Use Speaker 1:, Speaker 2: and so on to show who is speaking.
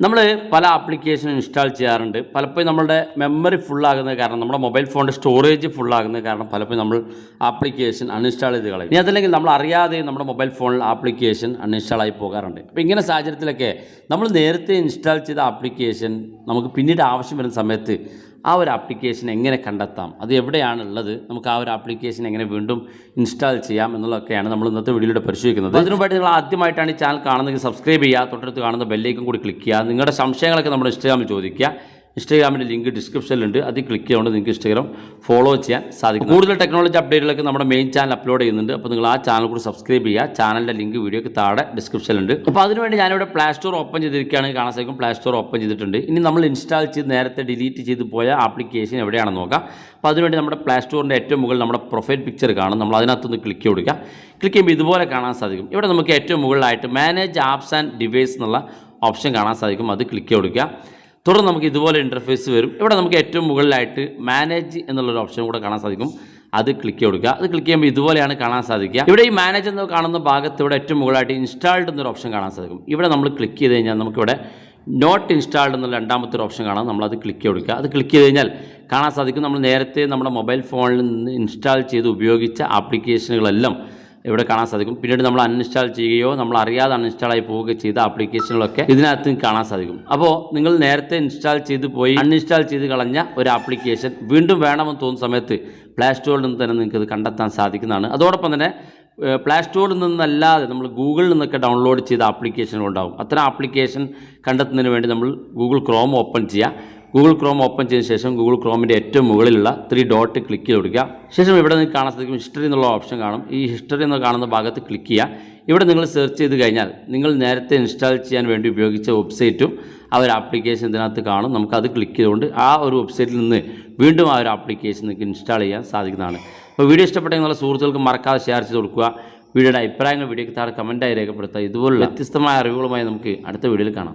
Speaker 1: നമ്മൾ പല application install ചെയ്യാറുണ്ട്. പലപ്പോഴും നമ്മളുടെ മെമ്മറി ഫുള്ളാകുന്നത് കാരണം നമ്മുടെ മൊബൈൽ ഫോണിന്റെ സ്റ്റോറേജ് ഫുള്ളാകുന്നത് കാരണം പലപ്പോഴും നമ്മൾ ആപ്ലിക്കേഷൻ അൺഇൻസ്റ്റാൾ ചെയ്ത് കളയും. ഇനി അതല്ലെങ്കിൽ നമ്മൾ അറിയാതെ നമ്മുടെ മൊബൈൽ ഫോണിൽ ആപ്ലിക്കേഷൻ അൺഇൻസ്റ്റാൾ ആയി പോകാറുണ്ട്. അപ്പോൾ ഇങ്ങനെ സാഹചര്യത്തിലൊക്കെ നമ്മൾ നേരത്തെ ഇൻസ്റ്റാൾ ചെയ്ത ആപ്ലിക്കേഷൻ നമുക്ക് പിന്നീട് ആവശ്യം വരുന്ന സമയത്ത് ആ ഒരു ആപ്ലിക്കേഷൻ എങ്ങനെ കണ്ടെത്താം? അത് എവിടെയാണുള്ളത്? നമുക്ക് ആ ഒരു ആപ്ലിക്കേഷൻ എങ്ങനെ വീണ്ടും ഇൻസ്റ്റാൾ ചെയ്യാം എന്നുള്ളതൊക്കെയാണ് നമ്മൾ ഇന്നത്തെ വീഡിയോയിലൂടെ പരിശോധിക്കുന്നത്. അതിനുമായിട്ട് നിങ്ങൾ ആദ്യമായിട്ടാണ് ഈ ചാനൽ കാണുന്നതെങ്കിൽ സബ്സ്ക്രൈബ് ചെയ്യുക തൊട്ടടുത്ത് കാണുന്ന ബെല്ലേക്കും കൂടി ക്ലിക്ക് ചെയ്യുക. നിങ്ങളുടെ സംശയങ്ങളൊക്കെ നമ്മുടെ ഇൻസ്റ്റാഗ്രാമിൽ ചോദിക്കുക. ഇൻസ്റ്റാഗ്രാമിന്റെ ലിങ്ക് ഡിസ്ക്രിപ്ഷനിലുണ്ട്. അതിൽ ക്ലിക്ക് ചെയ്തുകൊണ്ട് നിങ്ങൾക്ക് ഇൻസ്റ്റാഗ്രാം ഫോളോ ചെയ്യാൻ സാധിക്കും. കൂടുതൽ ടെക്നോളജി അപ്ഡേറ്റുകളൊക്കെ നമ്മുടെ മെയിൻ ചാനൽ അപ്ലോഡ് ചെയ്യുന്നുണ്ട്. അപ്പോൾ നിങ്ങൾ ആ ചാനൽ കൂടി സബ്സ്ക്രൈബ് ചെയ്യുക. ചാനലിന്റെ ലിങ്ക് വീഡിയോക്ക് താഴെ ഡിസ്ക്രിപ്ഷനിലുണ്ട്. അപ്പോൾ അതിനുവേണ്ടി ഞാനിവിടെ പ്ലേ സ്റ്റോർ ഓപ്പൺ ചെയ്തിരിക്കുകയാണെങ്കിൽ കാണാൻ സാധിക്കും. പ്ലേ സ്റ്റോർ ഓപ്പൺ ചെയ്തിട്ടുണ്ട്. ഇനി നമ്മൾ ഇൻസ്റ്റാൾ ചെയ്ത് നേരത്തെ ഡിലീറ്റ് ചെയ്ത് പോയ ആപ്ലിക്കേഷൻ എവിടെയാണെന്ന് നോക്കാം. അപ്പോൾ അതിനുവേണ്ടി നമ്മുടെ പ്ലേ സ്റ്റോറിന്റെ ഏറ്റവും മുകളിൽ നമ്മുടെ പ്രൊഫൈൽ പിക്ചർ കാണും. നമ്മൾ അതിനകത്തൊന്ന് ക്ലിക്ക് കൊടുക്കുക. ക്ലിക്ക് ചെയ്യുമ്പോൾ ഇതുപോലെ കാണാൻ സാധിക്കും. ഇവിടെ നമുക്ക് ഏറ്റവും മുകളിലായിട്ട് മാനേജ് ആപ്സ് ആൻഡ് ഡിവൈസ് എന്നുള്ള ഓപ്ഷൻ കാണാൻ സാധിക്കും. അത് ക്ലിക്ക് കൊടുക്കുക. തുടർന്ന് നമുക്ക് ഇതുപോലെ ഇന്റർഫേസ് വരും. ഇവിടെ നമുക്ക് ഏറ്റവും മുകളിലായിട്ട് മാനേജ് എന്നുള്ളൊരു ഓപ്ഷൻ കൂടെ കാണാൻ സാധിക്കും. അത് ക്ലിക്ക് കൊടുക്കുക. അത് ക്ലിക്ക് ചെയ്യുമ്പോൾ ഇതുപോലെയാണ് കാണാൻ സാധിക്കുക. ഇവിടെ ഈ മാനേജ് എന്ന് കാണുന്ന ഭാഗത്ത് ഇവിടെ ഏറ്റവും മുകളിലായിട്ട് ഇൻസ്റ്റാൾഡ് എന്നൊരു ഓപ്ഷൻ കാണാൻ സാധിക്കും. ഇവിടെ നമ്മൾ ക്ലിക്ക് ചെയ്ത് കഴിഞ്ഞാൽ നമുക്കിവിടെ നോട്ട് ഇൻസ്റ്റാൾഡ് എന്നുള്ള രണ്ടാമത്തെ ഒരു ഓപ്ഷൻ കാണാം. നമ്മളത് ക്ലിക്ക് കൊടുക്കുക. അത് ക്ലിക്ക് ചെയ്ത് കഴിഞ്ഞാൽ കാണാൻ സാധിക്കും. നമ്മൾ നേരത്തെ നമ്മുടെ മൊബൈൽ ഫോണിൽ നിന്ന് ഇൻസ്റ്റാൾ ചെയ്ത് ഉപയോഗിച്ച ആപ്ലിക്കേഷനുകളെല്ലാം ഇവിടെ കാണാൻ സാധിക്കും. പിന്നീട് നമ്മൾ അൺഇൻസ്റ്റാൾ ചെയ്യുകയോ നമ്മൾ അറിയാതെ അൺഇൻസ്റ്റാൾ ആയി പോവുകയോ ചെയ്ത ആപ്ലിക്കേഷനുകളൊക്കെ ഇതിനകത്ത് കാണാൻ സാധിക്കും. അപ്പോൾ നിങ്ങൾ നേരത്തെ ഇൻസ്റ്റാൾ ചെയ്ത് പോയി അൺഇൻസ്റ്റാൾ ചെയ്ത് കളഞ്ഞ ഒരു ആപ്ലിക്കേഷൻ വീണ്ടും വേണമെന്ന് തോന്നുന്ന സമയത്ത് പ്ലേ സ്റ്റോറിൽ നിന്ന് തന്നെ നിങ്ങൾക്ക് ഇത് കണ്ടെത്താൻ സാധിക്കുന്നതാണ്. അതോടൊപ്പം തന്നെ പ്ലേ സ്റ്റോറിൽ നിന്നല്ലാതെ നമ്മൾ ഗൂഗിളിൽ നിന്നൊക്കെ ഡൗൺലോഡ് ചെയ്ത ആപ്ലിക്കേഷനുകൾ ഉണ്ടാകും അത്തരം ആപ്ലിക്കേഷൻ കണ്ടെത്തുന്നതിന് വേണ്ടി നമ്മൾ ഗൂഗിൾ ക്രോം ഓപ്പൺ ചെയ്യുക. ഗൂഗിൾ ക്രോം ഓപ്പൺ ചെയ്ത ശേഷം ഗൂഗിൾ ക്രോമിന്റെ ഏറ്റവും മുകളിലുള്ള ത്രീ ഡോട്ട് ക്ലിക്ക് ചെയ്ത് കൊടുക്കുക. ശേഷം ഇവിടെ നിങ്ങൾക്ക് കാണാൻ സാധിക്കും ഹിസ്റ്ററി എന്നുള്ള ഓപ്ഷൻ കാണും. ഈ ഹിസ്റ്ററി എന്ന് കാണുന്ന ഭാഗത്ത് ക്ലിക്ക് ചെയ്യുക. ഇവിടെ നിങ്ങൾ സെർച്ച് ചെയ്ത് കഴിഞ്ഞാൽ നിങ്ങൾ നേരത്തെ ഇൻസ്റ്റാൾ ചെയ്യാൻ വേണ്ടി ഉപയോഗിച്ച വെബ്സൈറ്റും ആ ഒരു ആപ്ലിക്കേഷൻ ഇതിനകത്ത് കാണും. നമുക്കത് ക്ലിക്ക് ചെയ്തുകൊണ്ട് ആ ഒരു വെബ്സൈറ്റിൽ നിന്ന് വീണ്ടും ആ ഒരു ആപ്ലിക്കേഷൻ നിങ്ങൾക്ക് ഇൻസ്റ്റാൾ ചെയ്യാൻ സാധിക്കുന്നതാണ്. അപ്പോൾ വീഡിയോ ഇഷ്ടപ്പെട്ടെങ്കിൽ നിങ്ങളുടെ സുഹൃത്തുക്കൾക്ക് മറക്കാതെ ഷെയർ ചെയ്ത് കൊടുക്കുക. വീഡിയോയുടെ അഭിപ്രായങ്ങൾ വീഡിയോക്ക് താഴെ കമന്റായി രേഖപ്പെടുത്തുക. ഇതുപോലുള്ള വ്യത്യസ്തമായ അറിവുകളുമായി നമുക്ക് അടുത്ത വീഡിയോയിൽ കാണാം.